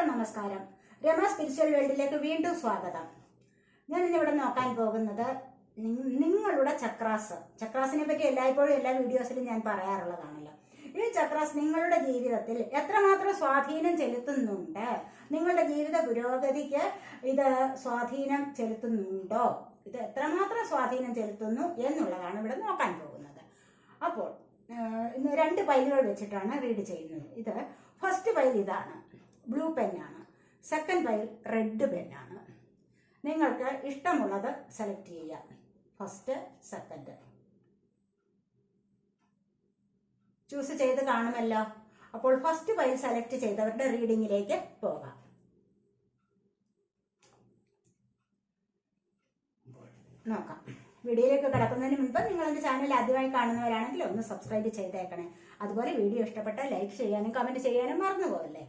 എല്ലാവർക്കും നമസ്കാരം. രമ സ്പിരിച്വൽ വേൾഡിലേക്ക് വീണ്ടും സ്വാഗതം. ഞാൻ ഇന്നിവിടെ നോക്കാൻ പോകുന്നത് നിങ്ങളുടെ ചക്രാസ്. ചക്രാസിനെ പറ്റി എല്ലായ്പ്പോഴും എല്ലാ വീഡിയോസിലും ഞാൻ പറയാറുള്ളതാണല്ലോ. ഈ ചക്രാസ് നിങ്ങളുടെ ജീവിതത്തിൽ എത്രമാത്രം സ്വാധീനം ചെലുത്തുന്നുണ്ട്? നിങ്ങളുടെ ജീവിത പുരോഗതിക്ക് ഇത് സ്വാധീനം ചെലുത്തുന്നുണ്ടോ? ഇത് എത്രമാത്രം സ്വാധീനം ചെലുത്തുന്നു എന്നുള്ളതാണ് ഇവിടെ നോക്കാൻ പോകുന്നത്. അപ്പോൾ രണ്ട് പൈലുകൾ വെച്ചിട്ടാണ് റീഡ് ചെയ്യുന്നത്. ഇത് ഫസ്റ്റ് പൈൽ ഇതാണ്. ബ്ലൂ പെന്നാണ്. സെക്കൻഡ് പൈൽ റെഡ് പെന്നാണ്. നിങ്ങൾക്ക് ഇഷ്ടമുള്ളത് സെലക്ട് ചെയ്യാം. First second. ചൂസ് ചെയ്ത് കാണുമല്ലോ. അപ്പോൾ ഫസ്റ്റ് പൈൽ സെലക്ട് ചെയ്തവരുടെ റീഡിങ്ങിലേക്ക് പോകാം. നോക്കാം. വീഡിയോയിലേക്ക് കിടക്കുന്നതിന് മുൻപ് നിങ്ങൾ എന്റെ ചാനൽ ആദ്യമായി കാണുന്നവരാണെങ്കിൽ ഒന്ന് സബ്സ്ക്രൈബ് ചെയ്തേക്കണേ. അതുപോലെ വീഡിയോ ഇഷ്ടപ്പെട്ടാൽ ലൈക്ക് ചെയ്യാനും കമന്റ് ചെയ്യാനും മറന്നു പോകല്ലേ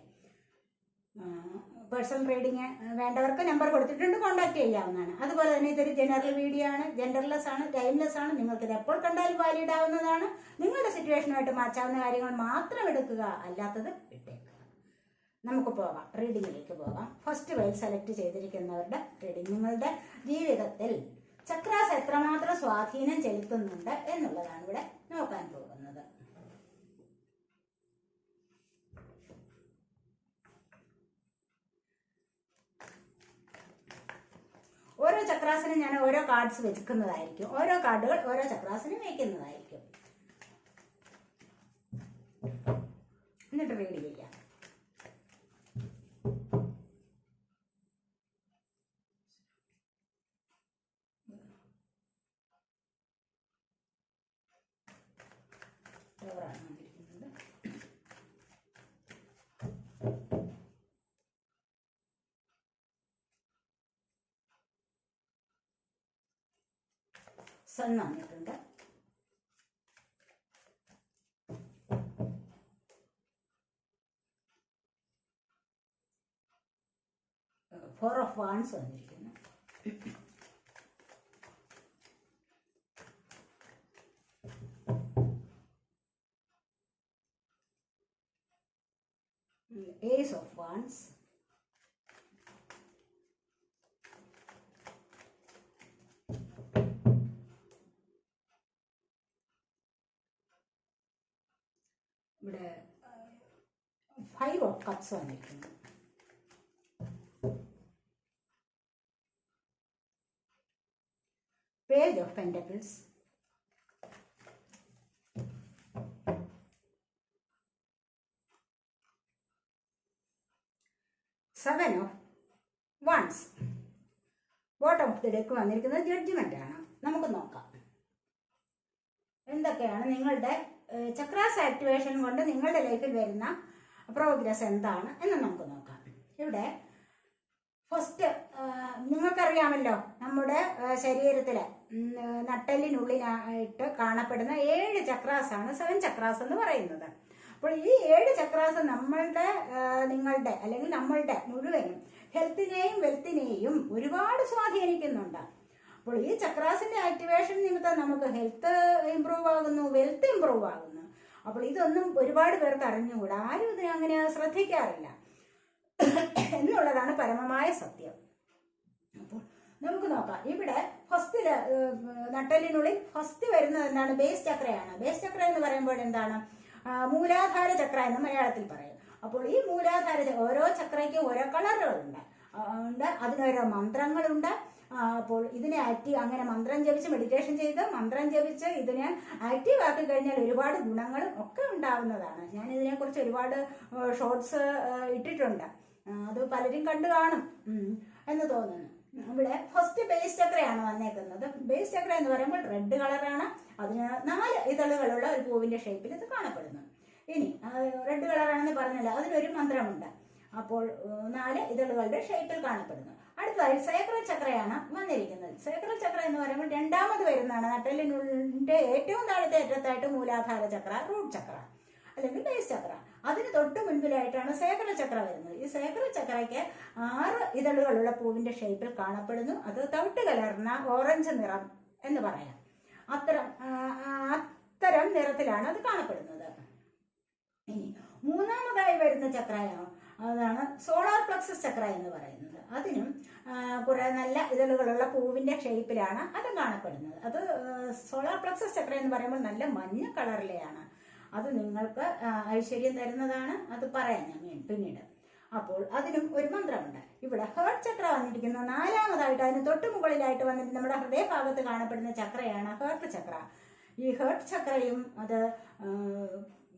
പേഴ്സണൽ റീഡിങ് വേണ്ടവർക്ക് നമ്പർ കൊടുത്തിട്ടുണ്ട് കോൺടാക്ട് ചെയ്യാവുന്നതാണ്. അതുപോലെ തന്നെ ഇതൊരു ജനറൽ വീഡിയോ ആണ് ജെൻഡർലെസ് ആണ് ടൈംലെസ് ആണ്. നിങ്ങൾക്ക് ഇത് എപ്പോൾ കണ്ടാലും വാലിഡ് ആവുന്നതാണ്. നിങ്ങളുടെ സിറ്റുവേഷനുമായിട്ട് മാച്ചാവുന്ന കാര്യങ്ങൾ മാത്രം എടുക്കുക അല്ലാത്തത് ഇട്ടേക്കുക നമുക്ക് പോകാം റീഡിങ്ങിലേക്ക് പോകാം. ഫസ്റ്റ് വൈൽ സെലക്ട് ചെയ്തിരിക്കുന്നവരുടെ റീഡിങ് നിങ്ങളുടെ ജീവിതത്തിൽ ചക്രാസ് എത്രമാത്രം സ്വാധീനം ചെലുത്തുന്നുണ്ട് എന്നുള്ളതാണ് ഇവിടെ നോക്കാൻ പോകുന്നത്. ഓരോ ചക്രാസിനും ഞാൻ ഓരോ കാർഡ്സ് വെക്കുന്നതായിരിക്കും ഓരോ കാർഡുകൾ ഓരോ ചക്രാസിനും വയ്ക്കുന്നതായിരിക്കും എന്നിട്ട് റീഡ് ചെയ്യാം. Thank വന്നിരിക്കുന്നത് സൺ വന്നിട്ടുണ്ട് ഫോർ ഓഫ് വാൺസ് വന്നിരിക്കുന്നു. ഏസ് ഓഫ് വാൺസ് ഇവിടെ ഫൈവ് കപ്സ് വന്നിട്ടുണ്ട്. Page of pentacles seven of wands bottom of the deck വന്നിരിക്കുന്നത് ജഡ്ജ്മെന്റ് ആണ്. നമുക്ക് നോക്കാം. എന്തൊക്കെയാണ് നിങ്ങളുടെ ചക്രാസ് ആക്ടിവേഷൻ കൊണ്ട് നിങ്ങളുടെ ലൈഫിൽ വരുന്ന പ്രോഗ്രസ് എന്താണ് എന്ന് നമുക്ക് നോക്കാം. ഇവിടെ ഫസ്റ്റ് നിങ്ങൾക്കറിയാമല്ലോ നമ്മുടെ ശരീരത്തിലെ നട്ടലിനുള്ളിലായിട്ട് കാണപ്പെടുന്ന ഏഴ് ചക്രാസാണ് സെവൻ ചക്രാസ് എന്ന് പറയുന്നത്. അപ്പോൾ ഈ ഏഴ് ചക്രാസ് നമ്മളുടെ നിങ്ങളുടെ അല്ലെങ്കിൽ നമ്മളുടെ മുഴുവനും ഹെൽത്തിനെയും വെൽത്തിനെയും ഒരുപാട് സ്വാധീനിക്കുന്നുണ്ട്. അപ്പോൾ ഈ ചക്രാസിന്റെ ആക്ടിവേഷൻ നിമിത്തം നമുക്ക് ഹെൽത്ത് ഇമ്പ്രൂവ് ആകുന്നു വെൽത്ത് ഇമ്പ്രൂവ് ആകുന്നു. അപ്പോൾ ഇതൊന്നും ഒരുപാട് പേർക്ക് അറിഞ്ഞുകൂടാ. ആരും ഇതിനെ അങ്ങനെ ശ്രദ്ധിക്കാറില്ല. എന്നുള്ളതാണ് പരമമായ സത്യം. അപ്പോൾ നമുക്ക് നോക്കാം. ഇവിടെ ഫസ്റ്റ് നട്ടലിനുള്ളിൽ ഫസ്റ്റ് വരുന്നത് എന്താണ്? ബേസ് ചക്രയാണ്. ബേസ് ചക്ര എന്ന് പറയുമ്പോൾ എന്താണ്? മൂലാധാര ചക്ര എന്ന് മലയാളത്തിൽ പറയും. അപ്പോൾ ഈ മൂലാധാര ഓരോ ചക്രയ്ക്കും ഓരോ കളറുകളുണ്ട്. ഉണ്ട്. അതിനോരോ മന്ത്രങ്ങളുണ്ട്. അപ്പോൾ ഇതിനെ ആക്റ്റീവ് അങ്ങനെ മന്ത്രം ജപിച്ച് മെഡിറ്റേഷൻ ചെയ്ത് മന്ത്രം ജപിച്ച് ഇതിനെ ആക്റ്റീവ് ആക്കി കഴിഞ്ഞാൽ ഒരുപാട് ഗുണങ്ങളും ഒക്കെ ഉണ്ടാവുന്നതാണ്. ഞാൻ ഇതിനെക്കുറിച്ച് ഒരുപാട് ഷോർട്സ് ഇട്ടിട്ടുണ്ട്. അത് പലരും കണ്ടു കാണും എന്ന് തോന്നുന്നു. ഇവിടെ ഫസ്റ്റ് ബേസ് ചക്രയാണ് വന്നേക്കുന്നത്. ബേസ് ചക്ര എന്ന് പറയുമ്പോൾ റെഡ് കളറാണ് അതിന് നാല് ഇതളുകളുള്ള ഒരു പൂവിന്റെ ഷേപ്പിൽ ഇത് കാണപ്പെടുന്നു. ഇനി റെഡ് കളറാണെന്ന് പറഞ്ഞല്ലോ അതിനൊരു മന്ത്രമുണ്ട്. അപ്പോൾ നാല് ഇതളുകളുടെ ഷേപ്പിൽ കാണപ്പെടുന്നു. അടുത്തതായി സേക്രൽ ചക്രയാണ് വന്നിരിക്കുന്നത്. സേക്രൽ ചക്ര എന്ന് പറയുമ്പോൾ രണ്ടാമത് വരുന്നതാണ് നട്ടലിനുള്ളിന്റെ ഏറ്റവും താഴത്തെ അറ്റത്തായിട്ട് മൂലാധാര ചക്ര റൂട്ട് ചക്ര അല്ലെങ്കിൽ ബേസ് ചക്ര. അതിന് തൊട്ട് മുൻപിലായിട്ടാണ് സേക്രൽ ചക്ര വരുന്നത്. ഈ സേക്രൽ ചക്രയ്ക്ക് ആറ് ഇതളുകളുള്ള പൂവിന്റെ ഷേപ്പിൽ കാണപ്പെടുന്നു. അത് തവിട്ട് കലർന്ന ഓറഞ്ച് നിറം എന്ന് പറയാം. അത്തരം അത്തരം നിറത്തിലാണ് അത് കാണപ്പെടുന്നത്. ഇനി മൂന്നാമതായി വരുന്ന ചക്രയാണ് അതാണ് സോളാർ പ്ലക്സസ് ചക്ര എന്ന് പറയുന്നത്. അതിനും കുറെ നല്ല ഇതളുകളുള്ള പൂവിന്റെ ഷേപ്പിലാണ് അത് കാണപ്പെടുന്നത്. അത് സോളാർ പ്ലക്സസ് ചക്ര എന്ന് പറയുമ്പോൾ നല്ല മഞ്ഞ കളറിലെയാണ്. അത് നിങ്ങൾക്ക് ഐശ്വര്യം തരുന്നതാണ്. അത് പറയാം ഞാൻ പിന്നീട്- അപ്പോൾ അതിനും ഒരു മന്ത്രമുണ്ട്. ഇവിടെ ഹേർട്ട് ചക്ര വന്നിരിക്കുന്ന. നാലാമതായിട്ട് അതിന് തൊട്ട് മുകളിലായിട്ട് വന്നിട്ട് നമ്മുടെ ഹൃദയഭാഗത്ത് കാണപ്പെടുന്ന ചക്രയാണ് ഹേർട്ട് ചക്ര. ഈ ഹേർട്ട് ചക്രയും അത്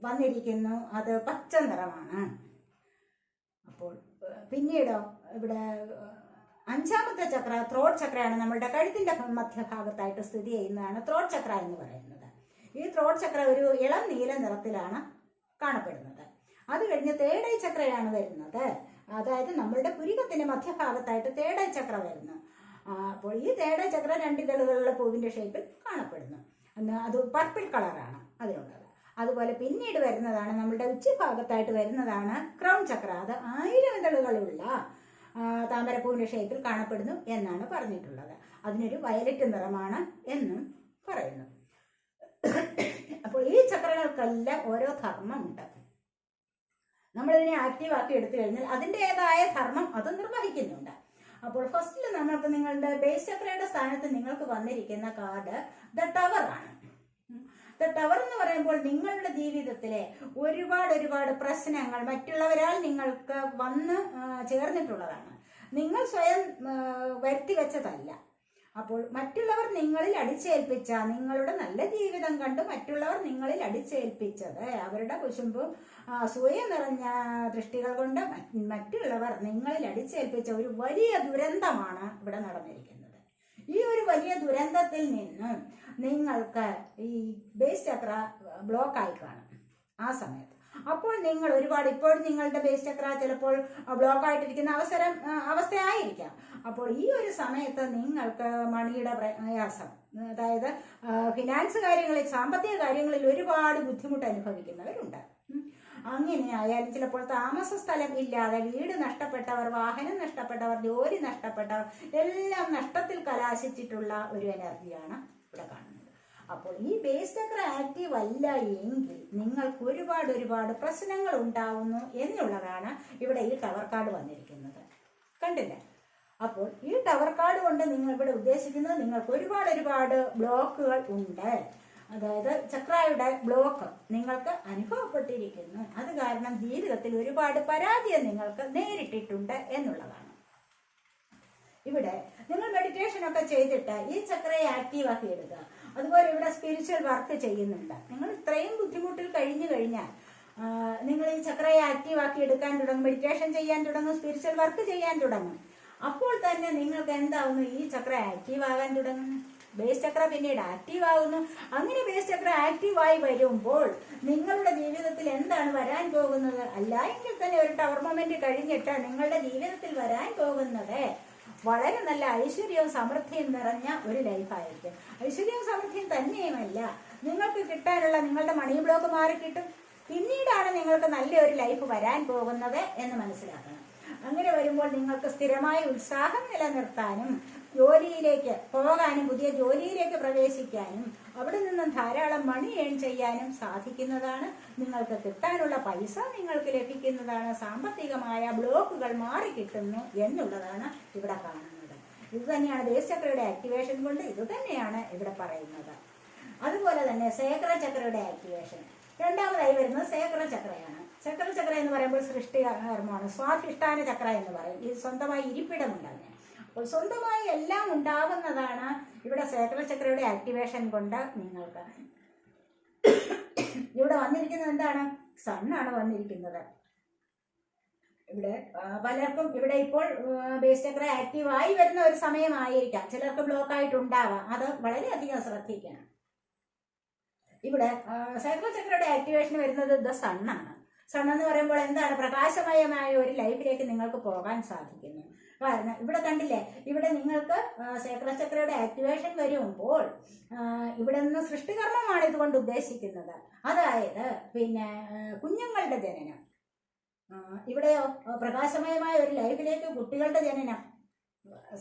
വന്നിരിക്കുന്നു. അത് പച്ച നിറമാണ്. അപ്പോൾ പിന്നീടോ? ഇവിടെ അഞ്ചാമത്തെ ചക്ര ത്രോട്ട് ചക്രയാണ് നമ്മളുടെ കഴുത്തിന്റെ മധ്യഭാഗത്തായിട്ട് സ്ഥിതി ചെയ്യുന്നതാണ് ത്രോട്ട് ചക്ര എന്ന് പറയുന്നത്. ഈ ത്രോട്ട് ചക്ര ഒരു ഇളം നീല നിറത്തിലാണ് കാണപ്പെടുന്നത്. അത് കഴിഞ്ഞ് തേടൈ ചക്രയാണ് വരുന്നത്. അതായത് നമ്മളുടെ പുരികത്തിന്റെ മധ്യഭാഗത്തായിട്ട് തേടൈ ചക്ര വരുന്നു. അപ്പോൾ ഈ തേടൈ ചക്ര രണ്ടിതളുകളുള്ള പൂവിന്റെ ഷേപ്പിൽ കാണപ്പെടുന്നു. അത് പർപ്പിൾ കളറാണ് അതിനുള്ളത് അതുപോലെ പിന്നീട് വരുന്നതാണ് നമ്മളുടെ ഉച്ചഭാഗത്തായിട്ട് വരുന്നതാണ് ക്രൗൺ ചക്ര. അത് ആയിരം ഇതളുകളുള്ള ആ, താമരപ്പൂവിന്റെ ഷേപ്പിൽ കാണപ്പെടുന്നു എന്നാണ് പറഞ്ഞിട്ടുള്ളത്. അതിനൊരു വയലറ്റ് നിറമാണ് എന്നും പറയുന്നു. അപ്പോൾ ഈ ചക്രങ്ങൾക്കെല്ലാം ഓരോ ധർമ്മമുണ്ട്. നമ്മളിതിനെ ആക്റ്റീവാക്കി എടുത്തു കഴിഞ്ഞാൽ അതിന്റെതായ ധർമ്മം അത് നിർവഹിക്കുന്നുണ്ട്. അപ്പോൾ ഫസ്റ്റിൽ നമ്മൾക്ക് നിങ്ങളുടെ ബേസ് ചക്രയുടെ സ്ഥാനത്ത് നിങ്ങൾക്ക് വന്നിരിക്കുന്ന കാർഡ് ദ ടവർ ആണ്. ദ ടവർ എന്ന് പറയുമ്പോൾ നിങ്ങളുടെ ജീവിതത്തിലെ ഒരുപാട് ഒരുപാട് പ്രശ്നങ്ങൾ മറ്റുള്ളവരാൽ നിങ്ങൾക്ക് വന്ന് ചേർന്നിട്ടുള്ളതാണ്. നിങ്ങൾ സ്വയം വരുത്തി വെച്ചതല്ല. അപ്പോൾ മറ്റുള്ളവർ നിങ്ങളിൽ അടിച്ചേൽപ്പിച്ച നിങ്ങളുടെ നല്ല ജീവിതം കണ്ട് മറ്റുള്ളവർ നിങ്ങളിൽ അടിച്ചേൽപ്പിച്ചത് അവരുടെ കുശുമ്പും സൂയ നിറഞ്ഞ ദൃഷ്ടികൾ കൊണ്ട് മറ്റുള്ളവർ നിങ്ങളിൽ അടിച്ചേൽപ്പിച്ച ഒരു വലിയ ദുരന്തമാണ് ഇവിടെ നടന്നിരിക്കുന്നത്. ഈ ഒരു വലിയ ദുരന്തത്തിൽ നിന്നും നിങ്ങൾക്ക് ഈ ബേസ് ചക്ര ബ്ലോക്ക് ആയി കാണും ആ സമയത്ത്. അപ്പോൾ നിങ്ങൾ ഒരുപാട് ഇപ്പോഴും നിങ്ങളുടെ ബേസ് ചക്ര ചിലപ്പോൾ ബ്ലോക്ക് ആയിട്ടിരിക്കുന്ന അവസരം അവസ്ഥയായിരിക്കാം. അപ്പോൾ ഈ ഒരു സമയത്ത് നിങ്ങൾക്ക് മണിയുടെ പ്രയാസം അതായത് ഫിനാൻസ് കാര്യങ്ങളിൽ സാമ്പത്തിക കാര്യങ്ങളിൽ ഒരുപാട് ബുദ്ധിമുട്ട് അനുഭവിക്കുന്നവരുണ്ട്. ഉം. അങ്ങനെ ആയാലും ചിലപ്പോൾ താമസ സ്ഥലം ഇല്ലാതെ വീട് നഷ്ടപ്പെട്ടവർ വാഹനം നഷ്ടപ്പെട്ടവർ ജോലി നഷ്ടപ്പെട്ടവർ എല്ലാം നഷ്ടത്തിൽ കലാശിച്ചിട്ടുള്ള ഒരു എനർജിയാണ് ഇവിടെ കാണുന്നത്. അപ്പോൾ ഈ ബേസ് ചക്ര ആക്റ്റീവ് അല്ല എങ്കിൽ നിങ്ങൾക്ക് ഒരുപാട് ഒരുപാട് പ്രശ്നങ്ങൾ ഉണ്ടാവുന്നു എന്നുള്ളതാണ് ഇവിടെ ഈ ടവർ കാർഡ് വന്നിരിക്കുന്നത്. കണ്ടില്ലേ? അപ്പോൾ ഈ ടവർ കാർഡ് കൊണ്ട് നിങ്ങൾ ഇവിടെ ഉദ്ദേശിക്കുന്നത് നിങ്ങൾക്ക് ഒരുപാട് ഒരുപാട് ബ്ലോക്കുകൾ ഉണ്ട്. അതായത് ചക്രായുടെ ബ്ലോക്ക് നിങ്ങൾക്ക് അനുഭവപ്പെട്ടിരിക്കുന്നു. അത് കാരണം ജീവിതത്തിൽ ഒരുപാട് പരാജയം നിങ്ങൾക്ക് നേരിട്ടിട്ടുണ്ട് എന്നുള്ളതാണ്. ഇവിടെ നിങ്ങൾ മെഡിറ്റേഷൻ ഒക്കെ ചെയ്തിട്ട് ഈ ചക്രയെ ആക്റ്റീവാക്കി എടുക്കുക. അതുപോലെ ഇവിടെ സ്പിരിച്വൽ വർക്ക് ചെയ്യുന്നുണ്ട്. നിങ്ങൾ ഇത്രയും ബുദ്ധിമുട്ടിൽ കഴിഞ്ഞു കഴിഞ്ഞാൽ നിങ്ങൾ ഈ ചക്രയെ ആക്റ്റീവാക്കി എടുക്കാൻ തുടങ്ങും മെഡിറ്റേഷൻ ചെയ്യാൻ തുടങ്ങും സ്പിരിച്വൽ വർക്ക് ചെയ്യാൻ തുടങ്ങും. അപ്പോൾ തന്നെ നിങ്ങൾക്ക് എന്താവുന്നു? ഈ ചക്ര ആക്റ്റീവ് ആകാൻ തുടങ്ങുന്നു. ബേസ് ചക്ര പിന്നീട് ആക്റ്റീവ് ആകുന്നു അങ്ങനെ ബേസ് ചക്ര ആക്റ്റീവ് ആയി വരുമ്പോൾ നിങ്ങളുടെ ജീവിതത്തിൽ എന്താണ് വരാൻ പോകുന്നത്? അല്ല എങ്കിൽ തന്നെ ഒരു ടവർ മൊമെന്റ് കഴിഞ്ഞിട്ട് നിങ്ങളുടെ ജീവിതത്തിൽ വരാൻ പോകുന്നത് വളരെ നല്ല ഐശ്വര്യവും സമൃദ്ധിയും നിറഞ്ഞ ഒരു ലൈഫായിരിക്കും ഐശ്വര്യവും സമൃദ്ധിയും തന്നെയുമല്ല. നിങ്ങൾക്ക് കിട്ടാനുള്ള നിങ്ങളുടെ മണി ബ്ലോക്ക് മാറി കിട്ടും. പിന്നീടാണ് നിങ്ങൾക്ക് നല്ലൊരു ലൈഫ് വരാൻ പോകുന്നത് എന്ന് മനസ്സിലാക്കണം. അങ്ങനെ വരുമ്പോൾ നിങ്ങൾക്ക് സ്ഥിരമായ ഉത്സാഹം നിലനിർത്താനും ജോലിയിലേക്ക് പോകാനും പുതിയ ജോലിയിലേക്ക് പ്രവേശിക്കാനും അവിടെ നിന്നും ധാരാളം മണി ഏൺ ചെയ്യാനും സാധിക്കുന്നതാണ്. നിങ്ങൾക്ക് കിട്ടാനുള്ള പൈസ നിങ്ങൾക്ക് ലഭിക്കുന്നതാണ്. സാമ്പത്തികമായ ബ്ലോക്കുകൾ മാറി കിട്ടുന്നു എന്നുള്ളതാണ് ഇവിടെ കാണുന്നത്. ഇത് തന്നെയാണ് ദേശചക്രയുടെ ചക്രയുടെ ആക്ടിവേഷൻ കൊണ്ട് ഇത് തന്നെയാണ് ഇവിടെ പറയുന്നത്. അതുപോലെ തന്നെ സേക്ര ചക്രയുടെ ആക്ടിവേഷൻ രണ്ടാമതായി വരുന്നത് സേക്ര ചക്രയാണ് ചക്ര ചക്ര എന്ന് പറയുമ്പോൾ സൃഷ്ടി കർമ്മമാണ് സ്വാധിഷ്ഠാന ചക്ര എന്ന് പറയും. ഇത് സ്വന്തമായി ഇരിപ്പിടമുണ്ട് അതിന്. അപ്പോൾ സ്വന്തമായി എല്ലാം ഉണ്ടാവുന്നതാണ് ഇവിടെ സേക്രൽ ചക്രയുടെ ആക്ടിവേഷൻ കൊണ്ട് നിങ്ങൾക്ക്. ഇവിടെ വന്നിരിക്കുന്നത് എന്താണ്? സണ്ണാണ് വന്നിരിക്കുന്നത്. ഇവിടെ പലർക്കും ഇവിടെ ഇപ്പോൾ ബേസ് ചക്ര ആക്റ്റീവ് ആയി വരുന്ന ഒരു സമയമായിരിക്കാം. ചിലർക്ക് ബ്ലോക്ക് ആയിട്ടുണ്ടാവാം. അത് വളരെയധികം ശ്രദ്ധിക്കണം. ഇവിടെ സൈക്ലോ ചക്രയുടെ ആക്ടിവേഷൻ വരുന്നത് ദ സണ്ണാണ്. സൺ എന്ന് പറയുമ്പോൾ എന്താണ്? പ്രകാശമയമായ ഒരു ലൈഫിലേക്ക് നിങ്ങൾക്ക് പോകാൻ സാധിക്കുന്നു. കാരണം ഇവിടെ കണ്ടില്ലേ? ഇവിടെ നിങ്ങൾക്ക് ശേഖരചക്രയുടെ ആക്ടിവേഷൻ വരുമ്പോൾ ഇവിടെ നിന്ന് സൃഷ്ടികർമ്മമാണ് ഇതുകൊണ്ട് ഉദ്ദേശിക്കുന്നത്. അതായത് പിന്നെ കുഞ്ഞുങ്ങളുടെ ജനനം. ഇവിടെയോ പ്രകാശമയമായ ഒരു ലൈഫിലേക്ക് കുട്ടികളുടെ ജനനം.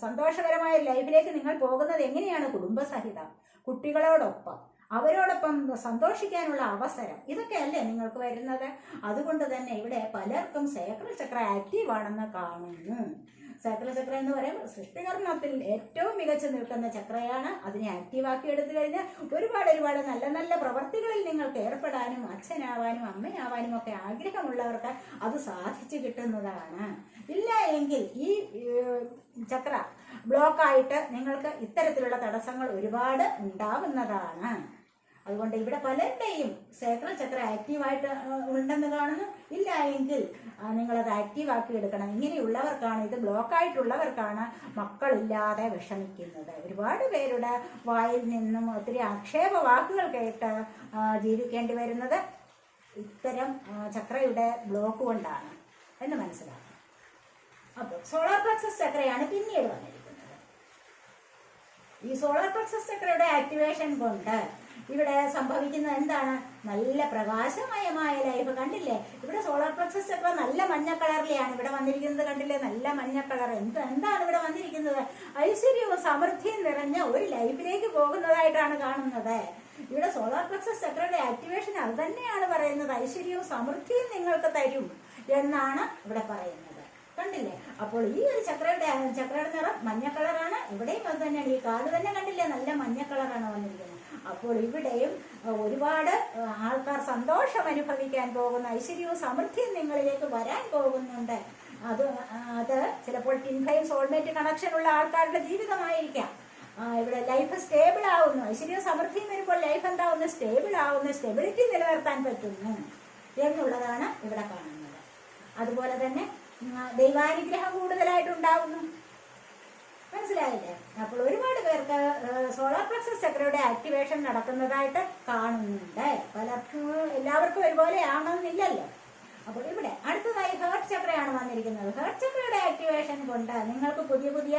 സന്തോഷകരമായ ലൈഫിലേക്ക് നിങ്ങൾ പോകുന്നത് എങ്ങനെയാണ് കുടുംബസഹിതം? കുട്ടികളോടൊപ്പം. അവരോടൊപ്പം സന്തോഷിക്കാനുള്ള അവസരം. ഇതൊക്കെയല്ലേ നിങ്ങൾക്ക് വരുന്നത്? അതുകൊണ്ട് തന്നെ ഇവിടെ പലർക്കും സേക്രൽ ചക്ര ആക്റ്റീവ് ആണെന്ന് കാണുന്നു. സേക്രൽ ചക്ര എന്ന് പറയുമ്പോൾ സൃഷ്ടികർമ്മത്തിൽ ഏറ്റവും മികച്ചു നിൽക്കുന്ന ചക്രയാണ്. അതിനെ ആക്റ്റീവാക്കി എടുത്തു കഴിഞ്ഞാൽ ഒരുപാട് ഒരുപാട് നല്ല നല്ല പ്രവർത്തികളിൽ നിങ്ങൾക്ക് ഏർപ്പെടാനും അച്ഛനാവാനും അമ്മയാവാനും ഒക്കെ ആഗ്രഹമുള്ളവർക്ക് അത് സാധിച്ചു കിട്ടുന്നതാണ്. ഇല്ല എങ്കിൽ ഈ ചക്ര ബ്ലോക്കായിട്ട് നിങ്ങൾക്ക് ഇത്തരത്തിലുള്ള തടസ്സങ്ങൾ ഒരുപാട് ഉണ്ടാവുന്നതാണ്. അതുകൊണ്ട് ഇവിടെ പലരുടെയും സേക്രൽ ചക്ര ആക്റ്റീവായിട്ട് ഉണ്ടെന്ന് കാണുന്നു. ഇല്ല എങ്കിൽ നിങ്ങളത് ആക്റ്റീവാക്കി എടുക്കണം. ഇങ്ങനെയുള്ളവർക്കാണ് ഇത് ബ്ലോക്കായിട്ടുള്ളവർക്കാണ് മക്കളില്ലാതെ വിഷമിക്കുന്നത്. ഒരുപാട് പേരുടെ വായിൽ നിന്നും ഒത്തിരി ആക്ഷേപ വാക്കുകൾ കേട്ട് ജീവിക്കേണ്ടി വരുന്നത് ഇത്തരം ചക്രയുടെ ബ്ലോക്ക് കൊണ്ടാണ് എന്ന് മനസ്സിലാക്കണം അപ്പോൾ സോളാർ പ്ലക്സസ് ചക്രയാണ് പിന്നീട് വന്നിരിക്കുന്നത്. ഈ സോളാർ പ്ലക്സസ് ചക്രയുടെ ആക്ടിവേഷൻ കൊണ്ട് ഇവിടെ സംഭവിക്കുന്ന എന്താണ്? നല്ല പ്രകാശമയമായ ലൈഫ് കണ്ടില്ലേ? ഇവിടെ സോളാർ പ്ലക്സസ് ഒക്കെ നല്ല മഞ്ഞ കളറിലെയാണ്. ഇവിടെ വന്നിരിക്കുന്നത് കണ്ടില്ലേ? നല്ല മഞ്ഞ കളർ. എന്ത് എന്താണ് ഇവിടെ വന്നിരിക്കുന്നത്? ഐശ്വര്യവും സമൃദ്ധിയും നിറഞ്ഞ ഒരു ലൈഫിലേക്ക് പോകുന്നതായിട്ടാണ് കാണുന്നത്. ഇവിടെ സോളാർ പ്ലക്സസ് ചക്രയുടെ ആക്ടിവേഷൻ അത് തന്നെയാണ് പറയുന്നത്. ഐശ്വര്യവും സമൃദ്ധിയും നിങ്ങൾക്ക് തരും എന്നാണ് ഇവിടെ പറയുന്നത്. കണ്ടില്ലേ? അപ്പോൾ ഈ ഒരു ചക്രയുടെ ചക്രയുടെ നിറം മഞ്ഞ കളറാണ്. ഇവിടെയും അത് തന്നെയാണ്. ഈ കാട് തന്നെ കണ്ടില്ലേ? നല്ല മഞ്ഞ കളറാണ് വന്നിരിക്കുന്നത്. അപ്പോൾ ഇവിടെയും ഒരുപാട് ആൾക്കാർ സന്തോഷം അനുഭവിക്കാൻ പോകുന്ന ഐശ്വര്യവും സമൃദ്ധിയും നിങ്ങളിലേക്ക് വരാൻ പോകുന്നുണ്ട്. അത് അത് ചിലപ്പോൾ ടിൻഫൈം സോൾമേറ്റ് കണക്ഷൻ ഉള്ള ആൾക്കാരുടെ ജീവിതമായിരിക്കാം. ഇവിടെ ലൈഫ് സ്റ്റേബിൾ ആവുന്നു. ഐശ്വര്യവും സമൃദ്ധിയും വരുമ്പോൾ ലൈഫ് എന്താവുന്നു സ്റ്റേബിൾ ആവുന്നു സ്റ്റെബിലിറ്റി നിലനിർത്താൻ പറ്റുന്നു എന്നുള്ളതാണ് ഇവിടെ കാണുന്നത്. അതുപോലെ തന്നെ ദൈവാനുഗ്രഹം കൂടുതലായിട്ടുണ്ടാവുന്നു മനസ്സിലായില്ലേ? അപ്പോൾ ഒരുപാട് പേർക്ക് സോളാർ പ്ലക്സസ് ചക്രയുടെ ആക്ടിവേഷൻ നടക്കുന്നതായിട്ട് കാണുന്നുണ്ട്. പലർക്കും എല്ലാവർക്കും ഒരുപോലെ ആണെന്നില്ലല്ലോ അപ്പോൾ ഇവിടെ അടുത്തതായി ഹേർട്ട് ചക്രയാണ് വന്നിരിക്കുന്നത്. ഹേർട്ട് ചക്രയുടെ ആക്ടിവേഷൻ കൊണ്ട് നിങ്ങൾക്ക് പുതിയ പുതിയ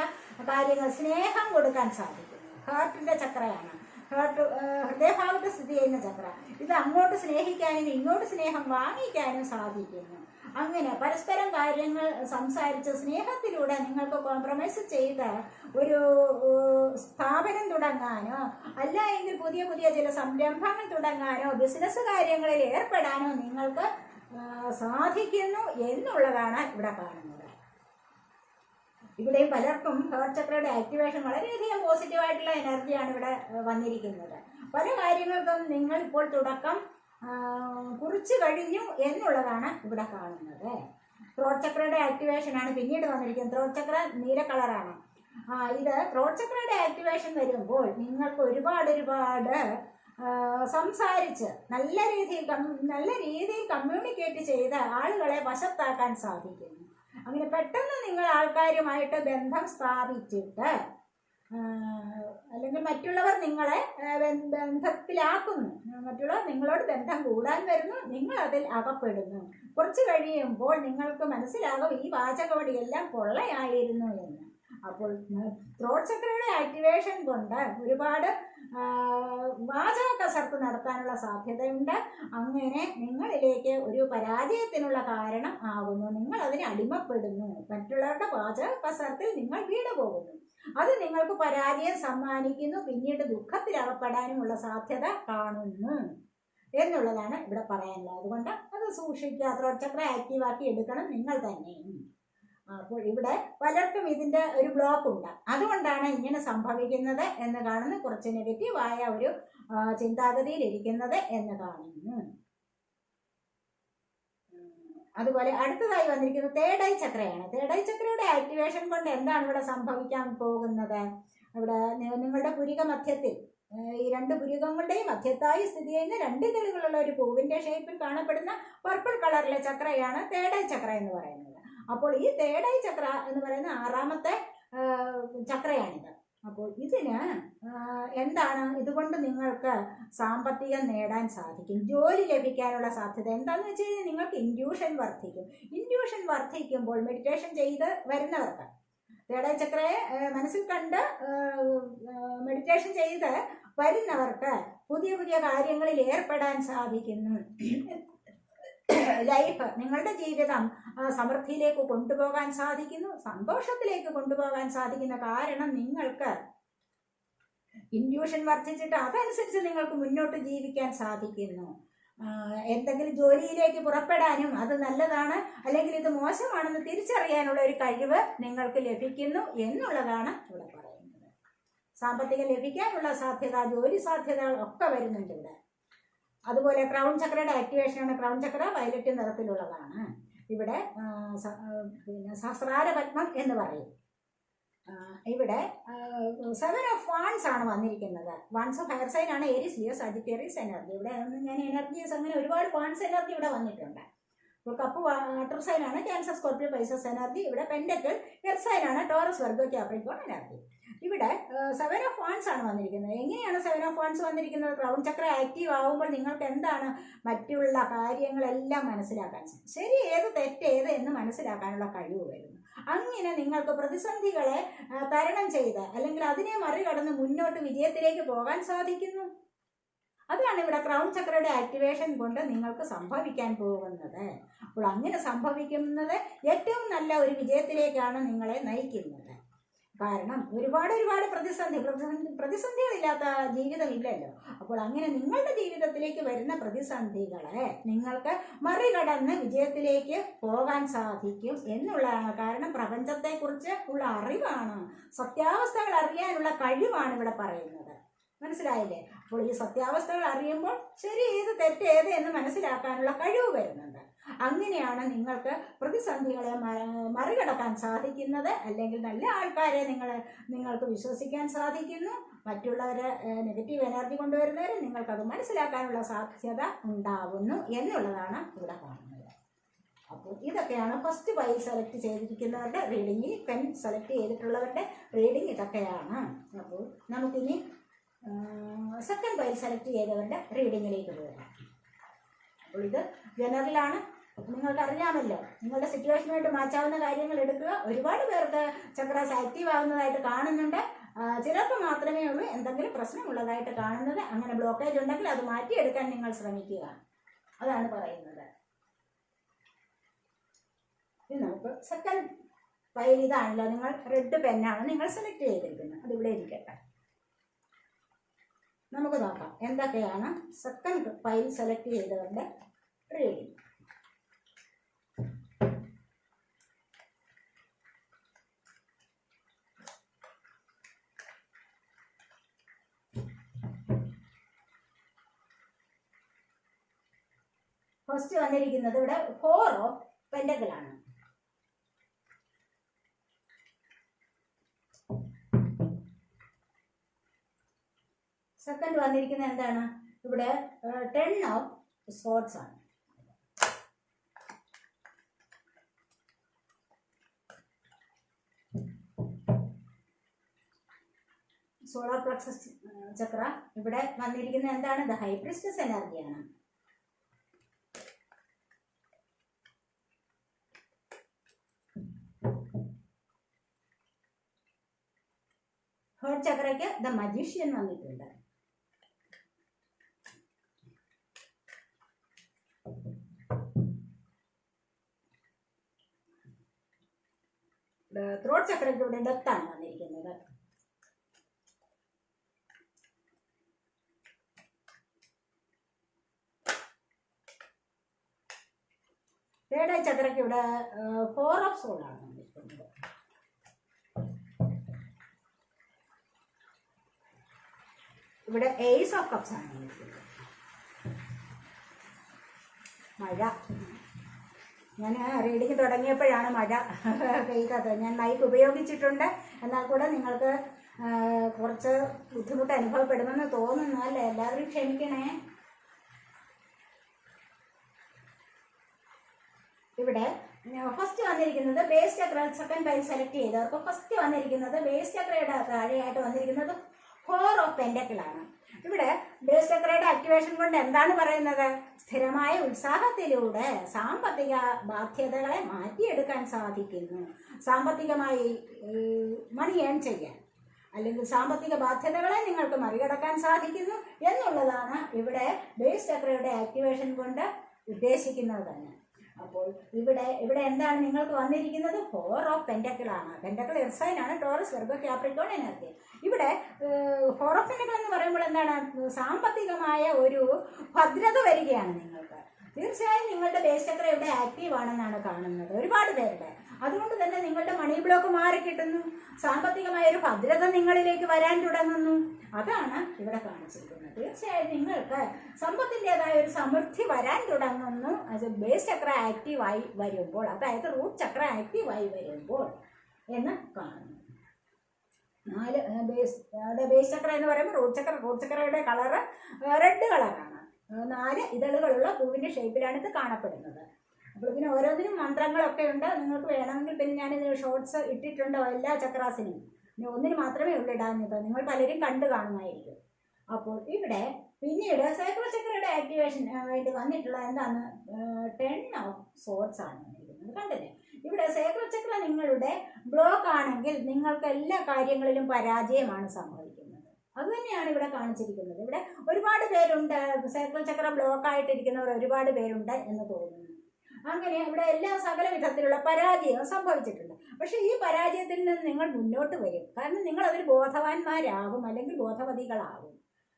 കാര്യങ്ങൾ സ്നേഹം കൊടുക്കാൻ സാധിക്കും. ഹേർട്ടിന്റെ ചക്രയാണ്. ഹേർട്ട് ഹൃദയഭാഗത്ത് സ്ഥിതി ചെയ്യുന്ന ചക്ര. ഇത് അങ്ങോട്ട് സ്നേഹിക്കാനും ഇങ്ങോട്ട് സ്നേഹം വാങ്ങിക്കാനും സാധിക്കുന്നു. അങ്ങനെ പരസ്പരം കാര്യങ്ങൾ സംസാരിച്ച് സ്നേഹത്തിലൂടെ നിങ്ങൾക്ക് കോംപ്രമൈസ് ചെയ്ത് ഒരു സ്ഥാപനം തുടങ്ങാനോ അല്ല എങ്കിൽ പുതിയ പുതിയ ചില സംരംഭങ്ങൾ തുടങ്ങാനോ ബിസിനസ് കാര്യങ്ങളിൽ ഏർപ്പെടാനോ നിങ്ങൾക്ക് സാധിക്കുന്നു എന്നുള്ളതാണ് ഇവിടെ കാണുന്നത്. ഇവിടെയും പലർക്കും ചക്രയുടെ ആക്ടിവേഷൻ വളരെയധികം പോസിറ്റീവായിട്ടുള്ള എനർജിയാണ് ഇവിടെ വന്നിരിക്കുന്നത്. പല കാര്യങ്ങൾക്കും നിങ്ങൾ ഇപ്പോൾ തുടക്കം കുറിച്ചു കഴിഞ്ഞു എന്നുള്ളതാണ് ഇവിടെ കാണുന്നത്. ത്രോട്ട് ചക്രയുടെ ആക്ടിവേഷൻ ആണ് പിന്നീട് വന്നിരിക്കുന്നത്. ത്രോട്ട് ചക്ര നീല കളറാണ് ഇത് ത്രോട്ട് ചക്രയുടെ ആക്ടിവേഷൻ വരുമ്പോൾ നിങ്ങൾക്ക് ഒരുപാട് ഒരുപാട് സംസാരിച്ച് നല്ല രീതിയിൽ നല്ല രീതിയിൽ കമ്മ്യൂണിക്കേറ്റ് ചെയ്ത് ആളുകളെ വശത്താക്കാൻ സാധിക്കുന്നു. അങ്ങനെ പെട്ടെന്ന് നിങ്ങൾ ആൾക്കാരുമായിട്ട് ബന്ധം സ്ഥാപിച്ചിട്ട് അല്ലെങ്കിൽ മറ്റുള്ളവർ നിങ്ങളെ ബന്ധത്തിലാക്കുന്നു. മറ്റുള്ളവർ നിങ്ങളോട് ബന്ധം കൂടാൻ വരുന്നു നിങ്ങൾ അതിൽ അകപ്പെടുന്നു. കുറച്ച് കഴിയുമ്പോൾ നിങ്ങൾക്ക് മനസ്സിലാകും ഈ വാചകവടിയെല്ലാം കൊള്ളയായിരുന്നു എന്ന്. അപ്പോൾ ത്രോട്ട് ചക്രയുടെ ആക്ടിവേഷൻ കൊണ്ട് ഒരുപാട് വാചക കസർത്ത് നടത്താനുള്ള സാധ്യതയുണ്ട്. അങ്ങനെ നിങ്ങളിലേക്ക് ഒരു പരാജയത്തിനുള്ള കാരണം ആകുന്നു നിങ്ങൾ അതിന് അടിമപ്പെടുന്നു. മറ്റുള്ളവരുടെ വാചക നിങ്ങൾ വീണു പോകുന്നു. അത് നിങ്ങൾക്ക് പരാജയം സമ്മാനിക്കുന്നു. പിന്നീട് ദുഃഖത്തിൽ അകപ്പെടാനുമുള്ള സാധ്യത കാണുന്നു എന്നുള്ളതാണ് ഇവിടെ പറയാനുള്ളത്. അതുകൊണ്ട് അത് സൂക്ഷിക്കുക. ത്രോച്ചക്ര ആക്റ്റീവാക്കി എടുക്കണം. നിങ്ങൾ തന്നെ. അപ്പോൾ ഇവിടെ പലർക്കും ഇതിന്റെ ഒരു ബ്ലോക്ക് ഉണ്ട്. അതുകൊണ്ടാണ് ഇങ്ങനെ സംഭവിക്കുന്നത് എന്ന് കാണുന്നു കുറച്ച് നെഗറ്റീവായ ഒരു ചിന്താഗതിയിൽ ഇരിക്കുന്നത് എന്ന് കാണുന്നു അതുപോലെ അടുത്തതായി വന്നിരിക്കുന്നത് തേടൈ ചക്രയാണ് തേടൈ ചക്രയുടെ ആക്ടിവേഷൻ കൊണ്ട് എന്താണ് ഇവിടെ സംഭവിക്കാൻ പോകുന്നത്? ഇവിടെ നിങ്ങളുടെ പുരിക മധ്യത്തിൽ ഈ രണ്ട് പുരികങ്ങളുടെയും മധ്യത്തായി സ്ഥിതി ചെയ്യുന്ന രണ്ട് തെളിവുകളുള്ള ഒരു പൂവിന്റെ ഷേപ്പിൽ കാണപ്പെടുന്ന പർപ്പിൾ കളറിലെ ചക്രയാണ് തേടൈ ചക്ര എന്ന് പറയുന്നത്. അപ്പോൾ ഈ തേടൈ ചക്ര എന്ന് പറയുന്ന ആറാമത്തെ ചക്രയാണിത്. അപ്പോൾ ഇതിന് എന്താണ്? ഇതുകൊണ്ട് നിങ്ങൾക്ക് സാമ്പത്തികം നേടാൻ സാധിക്കും. ജോലി ലഭിക്കാനുള്ള സാധ്യത എന്താണെന്ന് വെച്ച് കഴിഞ്ഞാൽ നിങ്ങൾക്ക് ഇൻഡ്യൂഷൻ വർദ്ധിക്കും. ഇൻഡ്യൂഷൻ വർദ്ധിക്കുമ്പോൾ മെഡിറ്റേഷൻ ചെയ്ത് വരുന്നവർക്ക് തേടൈ ചക്രയെ ഏഹ്, മനസ്സിൽ കണ്ട് മെഡിറ്റേഷൻ ചെയ്ത് വരുന്നവർക്ക് പുതിയ പുതിയ കാര്യങ്ങളിൽ ഏർപ്പെടാൻ സാധിക്കുന്നു. ലൈഫ് നിങ്ങളുടെ ജീവിതം സമൃദ്ധിയിലേക്ക് കൊണ്ടുപോകാൻ സാധിക്കുന്നു. സന്തോഷത്തിലേക്ക് കൊണ്ടുപോകാൻ സാധിക്കുന്ന കാരണം നിങ്ങൾക്ക് ഇൻഡ്യൂഷൻ വർദ്ധിച്ചിട്ട് അതനുസരിച്ച് നിങ്ങൾക്ക് മുന്നോട്ട് ജീവിക്കാൻ സാധിക്കുന്നു. എന്തെങ്കിലും ജോലിയിലേക്ക് പുറപ്പെടാനും അത് നല്ലതാണ് അല്ലെങ്കിൽ ഇത് മോശമാണെന്ന് തിരിച്ചറിയാനുള്ള ഒരു കഴിവ് നിങ്ങൾക്ക് ലഭിക്കുന്നു എന്നുള്ളതാണ് ഇവിടെ പറയുന്നത്. സാമ്പത്തികം ലഭിക്കാനുള്ള സാധ്യത ജോലി സാധ്യതകൾ ഒക്കെ വരുന്നുണ്ട് ഇവിടെ. അതുപോലെ ക്രൗൺ ചക്രയുടെ ആക്ടിവേഷനാണ് ക്രൗൺ ചക്ര വയലറ്റ് നിറത്തിലുള്ളതാണ്. ഇവിടെ പിന്നെ സഹസ്രാര പത്മം എന്ന് പറയും. ഇവിടെ സെവൻ ഓഫ് വാൺസ് ആണ് വന്നിരിക്കുന്നത്. വാൺസ് ഓഫ് ഹയർ സൈൻ ആണ് ഏരിയസ് ലിയോ സജിറ്റേറിയസ് എനർജി ഇവിടെ ഞാൻ എനർജീസ് അങ്ങനെ ഒരുപാട് വാൺസ് എനർജി ഇവിടെ വന്നിട്ടുണ്ട്. ഇപ്പോൾ കപ്പ് വാട്ടർ സൈനാണ് ക്യാൻസർ സ്കോർപ്പിയോ പൈസസ് എനർജി ഇവിടെ പെൻഡക്കിൾ എർത്ത് സൈനാണ് ടോറസ് വർഗോ ക്യാപ്രിക്കോൺ എനർജി ഇവിടെ സെവൻ ഓഫ് വാൻസ് ആണ് വന്നിരിക്കുന്നത്. എങ്ങനെയാണ് സെവൻ ഓഫ് വാൻസ് വന്നിരിക്കുന്നത്? ക്രൗൺ ചക്ര ആക്റ്റീവ് ആകുമ്പോൾ നിങ്ങൾക്ക് എന്താണ് മറ്റുള്ള കാര്യങ്ങളെല്ലാം മനസ്സിലാക്കാൻ ശരി ഏത് തെറ്റ് ഏത് എന്ന് മനസ്സിലാക്കാനുള്ള കഴിവ് വരുന്നു. അങ്ങനെ നിങ്ങൾക്ക് പ്രതിസന്ധികളെ തരണം ചെയ്ത് അല്ലെങ്കിൽ അതിനെ മറികടന്ന് മുന്നോട്ട് വിജയത്തിലേക്ക് പോകാൻ സാധിക്കുന്നു. അതാണ് ഇവിടെ ക്രൗൺ ചക്രയുടെ ആക്ടിവേഷൻ കൊണ്ട് നിങ്ങൾക്ക് സംഭവിക്കാൻ പോകുന്നത്. അപ്പോൾ അങ്ങനെ സംഭവിക്കുന്നത് ഏറ്റവും നല്ല ഒരു വിജയത്തിലേക്കാണ് നിങ്ങളെ നയിക്കുന്നത്. കാരണം ഒരുപാട് ഒരുപാട് പ്രതിസന്ധി പ്രതിസന്ധി പ്രതിസന്ധികളില്ലാത്ത ജീവിതം ഇല്ലല്ലോ അപ്പോൾ അങ്ങനെ നിങ്ങളുടെ ജീവിതത്തിലേക്ക് വരുന്ന പ്രതിസന്ധികളെ നിങ്ങൾക്ക് മറികടന്ന് വിജയത്തിലേക്ക് പോകാൻ സാധിക്കും എന്നുള്ളതാണ് കാരണം പ്രപഞ്ചത്തെക്കുറിച്ച് ഉള്ള അറിവാണ്. സത്യാവസ്ഥകൾ അറിയാനുള്ള കഴിവാണ് ഇവിടെ പറയുന്നത്. മനസ്സിലായില്ലേ? അപ്പോൾ ഈ സത്യാവസ്ഥകൾ അറിയുമ്പോൾ ശരി ഏത് തെറ്റ് ഏത് എന്ന് മനസ്സിലാക്കാനുള്ള കഴിവ് വരുന്നുണ്ട്. അങ്ങനെയാണ് നിങ്ങൾക്ക് പ്രതിസന്ധികളെ മറികടക്കാൻ സാധിക്കുന്നത്. അല്ലെങ്കിൽ നല്ല ആൾക്കാരെ നിങ്ങൾ നിങ്ങൾക്ക് വിശ്വസിക്കാൻ സാധിക്കുന്നു. മറ്റുള്ളവരെ നെഗറ്റീവ് എനർജി കൊണ്ടുവരുന്നവരെ നിങ്ങൾക്കത് മനസ്സിലാക്കാനുള്ള സാധ്യത ഉണ്ടാവുന്നു എന്നുള്ളതാണ് ഇവിടെ കാണുന്നത്. അപ്പോൾ ഇതൊക്കെയാണ് ഫസ്റ്റ് പൈ സെലക്ട് ചെയ്തിരിക്കുന്നവരുടെ റീഡിങ് പെൻ സെലക്ട് ചെയ്തിട്ടുള്ളവരുടെ റീഡിങ് ഇതൊക്കെയാണ്. അപ്പോൾ നമുക്കിനി സെക്കൻഡ് ഫയൽ സെലക്ട് ചെയ്തവരുടെ റീഡിങ്ങിലേക്ക് പോകാം. അപ്പോൾ ഇത് ജനറലാണ് നിങ്ങൾക്ക് അറിയാമല്ലോ നിങ്ങളുടെ സിറ്റുവേഷനുമായിട്ട് മാച്ചാവുന്ന കാര്യങ്ങൾ എടുക്കുക. ഒരുപാട് പേർക്ക് ചക്രാസ് ആക്റ്റീവ് ആവുന്നതായിട്ട് കാണുന്നുണ്ട്. ചിലർക്ക് മാത്രമേ ഉള്ളൂ. എന്തെങ്കിലും പ്രശ്നമുള്ളതായിട്ട് കാണുന്നത്. അങ്ങനെ ബ്ലോക്കേജ് ഉണ്ടെങ്കിൽ അത് മാറ്റിയെടുക്കാൻ നിങ്ങൾ ശ്രമിക്കുക. അതാണ് പറയുന്നത്. നമുക്ക് സെക്കൻഡ് ഫയൽ ഇതാണല്ലോ. നിങ്ങൾ റെഡ് പെന്നാണ് നിങ്ങൾ സെലക്ട് ചെയ്തിരിക്കുന്നത്. അതിവിടെ ഇരിക്കട്ടെ. നമുക്ക് നോക്കാം. എന്തൊക്കെയാണ്? സെക്കൻഡ് ഫയൽ സെലക്ട് ചെയ്തവരുടെ റീഡിങ് ഫസ്റ്റ് വന്നിരിക്കുന്നത് ഇവിടെ ഫോർ ഓഫ് പെൻഡകളാണ് സെക്കൻഡ് വന്നിരിക്കുന്നത് എന്താണ്? ഇവിടെ ടെൻ ഓഫ് സ്പോർട്സ് ആണ്. Solar plexus chakra. ഇവിടെ വന്നിരിക്കുന്നത് എന്താണ്? ദ ഹൈപ്രിസ്റ്റസ് എനർജിയാണ് ഹേർട്ട് ചക്രയ്ക്ക് ദ മജീഷ്യൻ വന്നിട്ടുണ്ട്. ത്രോട്ട് ചക്രയ്ക്ക് ഇവിടെ ഡെത്താണ് വന്നിരിക്കുന്നത്. ഐ ചക്രയ്ക്ക് ഇവിടെ ഫോർ ഓഫ് സോൾ ആണ് വന്നിരിക്കുന്നത്. ഇവിടെ എയ്സ് ഓഫ് കപ്സ് ആണ് വന്നിരിക്കുന്നത്. മഴ. ഞാൻ റീഡിങ് തുടങ്ങിയപ്പോഴാണ് മഴ പെയ്തത്. ഞാൻ മൈക്ക് ഉപയോഗിച്ചിട്ടുണ്ട്. എന്നാൽ കൂടെ നിങ്ങൾക്ക് കുറച്ച് ബുദ്ധിമുട്ട് അനുഭവപ്പെടുമെന്ന് തോന്നുന്നു അല്ലേ? എല്ലാവരും ക്ഷമിക്കണേ. ഇവിടെ ഫസ്റ്റ് വന്നിരിക്കുന്നത് base chakra second pile select ചെയ്തവർക്ക് ഫസ്റ്റ് വന്നിരിക്കുന്നത് ബേസ് ചക്രയുടെ താഴെയായിട്ട് വന്നിരിക്കുന്നത് ഫോർ ഓഫ് പെൻഡക്കിളാണ് ഇവിടെ ബേസ് ചക്രയുടെ ആക്ടിവേഷൻ കൊണ്ട് എന്താണ് പറയുന്നത്? സ്ഥിരമായ ഉത്സാഹത്തിലൂടെ സാമ്പത്തിക ബാധ്യതകളെ മാറ്റിയെടുക്കാൻ സാധിക്കുന്നു. സാമ്പത്തികമായി മണി ഏൺ ചെയ്യാൻ. അല്ലെങ്കിൽ സാമ്പത്തിക ബാധ്യതകളെ നിങ്ങൾക്ക് മറികടക്കാൻ സാധിക്കുന്നു എന്നുള്ളതാണ് ഇവിടെ ബേസ് ചക്രയുടെ ആക്ടിവേഷൻ കൊണ്ട് ഉദ്ദേശിക്കുന്നത് തന്നെ. അപ്പോൾ ഇവിടെ ഇവിടെ എന്താണ് നിങ്ങൾക്ക് വന്നിരിക്കുന്നത്? ഫോർ ഓഫ് പെന്റക്കിൾ ആണ്. പെന്റക്കിൾ എർസൈൻ ആണ് ടോറസ് വെർഗോ ക്യാപ്രിക്കോൺ എനർജി ഇവിടെ ഫോർ ഓഫ് പെന്റക്കിൾ എന്ന് പറയുമ്പോൾ എന്താണ്? സാമ്പത്തികമായ ഒരു ഭദ്രത വരികയാണ് നിങ്ങൾക്ക്. തീർച്ചയായും നിങ്ങളുടെ ബേസ് ഇവിടെ ആക്റ്റീവ് ആണെന്നാണ് കാണുന്നത്. ഒരുപാട് പേരുടെ അതുകൊണ്ട് തന്നെ നിങ്ങളുടെ മണി ബ്ലോക്ക് മാറി കിട്ടുന്നു. സാമ്പത്തികമായ ഒരു ഭദ്രത നിങ്ങളിലേക്ക് വരാൻ തുടങ്ങുന്നു. അതാണ് ഇവിടെ കാണിച്ചിരിക്കുന്നത്. തീർച്ചയായും നിങ്ങൾക്ക് സമ്പത്തിന്റെതായ ഒരു സമൃദ്ധി വരാൻ തുടങ്ങുന്നു. അത് ബേസ് ചക്ര ആക്റ്റീവായി വരുമ്പോൾ അതായത് റൂട്ട് ചക്ര ആക്റ്റീവായി വരുമ്പോൾ എന്ന് കാണുന്നു. നാല് ബേസ് അവിടെ ബേസ് ചക്ര എന്ന് പറയുമ്പോൾ റൂട്ട് ചക്ര റൂട്ട് ചക്രയുടെ കളറ് റെഡ് കളറാണ് നാല് ഇതളുകളുള്ള പൂവിന്റെ ഷേപ്പിലാണ് ഇത് കാണപ്പെടുന്നത്. അപ്പോൾ ഇതിന് ഓരോന്നിനും മന്ത്രങ്ങളൊക്കെ ഉണ്ട്. നിങ്ങൾക്ക് വേണമെങ്കിൽ പിന്നെ ഞാൻ ഞാനിത് ഷോർട്സ് ഇട്ടിട്ടുണ്ട്? എല്ലാ ചക്രാസിനും. ഇനി ഒന്നിന് മാത്രമേ ഉള്ളൂ ഇടാഞ്ഞത്. നിങ്ങൾ പലരും കണ്ടു കാണുമായിരിക്കും. അപ്പോൾ ഇവിടെ പിന്നീട് സൈക്രോ ചക്രയുടെ ആക്ടിവേഷൻ വേണ്ടി വന്നിട്ടുള്ള എന്താണ്? ടെൻ ഓഫ് സോർട്സ് ആണ് വന്നിരിക്കുന്നത്. കണ്ടില്ലേ? ഇവിടെ സൈക്രോ ചക്ര നിങ്ങളുടെ ബ്ലോക്ക് ആണെങ്കിൽ നിങ്ങൾക്ക് എല്ലാ കാര്യങ്ങളിലും പരാജയമാണ് സംഭവിക്കുന്നത്. അത് തന്നെയാണ് ഇവിടെ കാണിച്ചിരിക്കുന്നത്. ഇവിടെ ഒരുപാട് പേരുണ്ട്. സൈക്രോ ചക്ര ബ്ലോക്ക് ആയിട്ടിരിക്കുന്നവർ ഒരുപാട് പേരുണ്ട് എന്ന് തോന്നുന്നു. അങ്ങനെ ഇവിടെ എല്ലാ സകല വിധത്തിലുള്ള പരാജയവും സംഭവിച്ചിട്ടുണ്ട്. പക്ഷെ ഈ പരാജയത്തിൽ നിന്ന് നിങ്ങൾ മുന്നോട്ട് വരും. കാരണം നിങ്ങൾ അതിൽ ബോധവാന്മാരാകും അല്ലെങ്കിൽ ബോധവതികളാകും.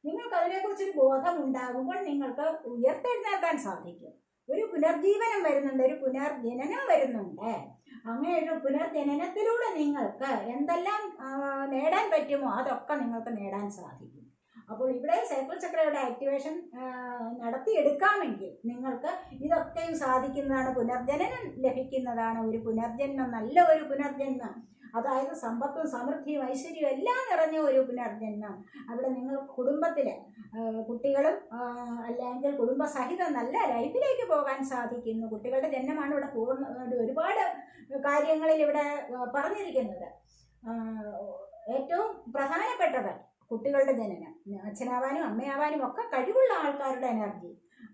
നിങ്ങൾക്ക് അതിനെക്കുറിച്ചൊരു ബോധം ഉണ്ടാകുമ്പോൾ നിങ്ങൾക്ക് ഉയർത്തെഴുന്നേൽക്കാൻ സാധിക്കും. ഒരു പുനർജീവനം വരുന്നുണ്ട് ഒരു പുനർജനനം വരുന്നുണ്ട്. അങ്ങനെ ഒരു പുനർജനനത്തിലൂടെ നിങ്ങൾക്ക് എന്തെല്ലാം നേടാൻ പറ്റുമോ? അതൊക്കെ നിങ്ങൾക്ക് നേടാൻ സാധിക്കും. അപ്പോൾ ഇവിടെ സൈക്കിൾ ചക്രയുടെ ആക്ടിവേഷൻ നടത്തിയെടുക്കാമെങ്കിൽ നിങ്ങൾക്ക് ഇതൊക്കെയും സാധിക്കുന്നതാണ് പുനർജനനം ലഭിക്കുന്നതാണ് ഒരു പുനർജന്മം നല്ല ഒരു പുനർജന്മം. അതായത് സമ്പത്തും സമൃദ്ധിയും ഐശ്വര്യവും എല്ലാം നിറഞ്ഞ ഒരു പുനർജന്മം. അവിടെ നിങ്ങൾ കുടുംബത്തിൽ കുട്ടികളും അല്ലെങ്കിൽ കുടുംബസഹിതം നല്ല ലൈഫിലേക്ക് പോകാൻ സാധിക്കുന്നു. കുട്ടികളുടെ ജന്മമാണ് ഇവിടെ പൂർണ ഒരുപാട് കാര്യങ്ങളിൽ ഇവിടെ പറഞ്ഞിരിക്കുന്നത്. ഏറ്റവും പ്രധാനപ്പെട്ടത് കുട്ടികളുടെ ജനനം അച്ഛനാവാനും അമ്മയാവാനും ഒക്കെ കഴിവുള്ള ആൾക്കാരുടെ എനർജി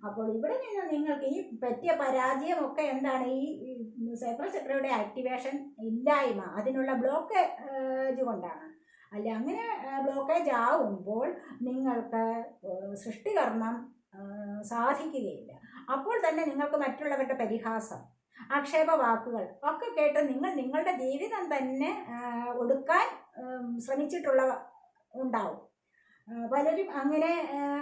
അപ്പോൾ ഇവിടെ നിന്ന് നിങ്ങൾക്ക് ഈ പറ്റിയ പരാജയമൊക്കെ എന്താണ്? ഈ സൈക്കിൾ ചക്രയുടെ ആക്ടിവേഷൻ ഇല്ലായ്മ അതിനുള്ള ബ്ലോക്കേജ് കൊണ്ടാണ്. അല്ല അങ്ങനെ ബ്ലോക്കേജ് ആവുമ്പോൾ നിങ്ങൾക്ക് സൃഷ്ടികർമ്മം സാധിക്കുകയില്ല. അപ്പോൾ തന്നെ നിങ്ങൾക്ക് മറ്റുള്ളവരുടെ പരിഹാസം ആക്ഷേപ വാക്കുകൾ ഒക്കെ കേട്ട് നിങ്ങൾ നിങ്ങളുടെ ജീവിതം തന്നെ ഒടുക്കാൻ ശ്രമിച്ചിട്ടുള്ള ഉണ്ടാവും. പലരും അങ്ങനെ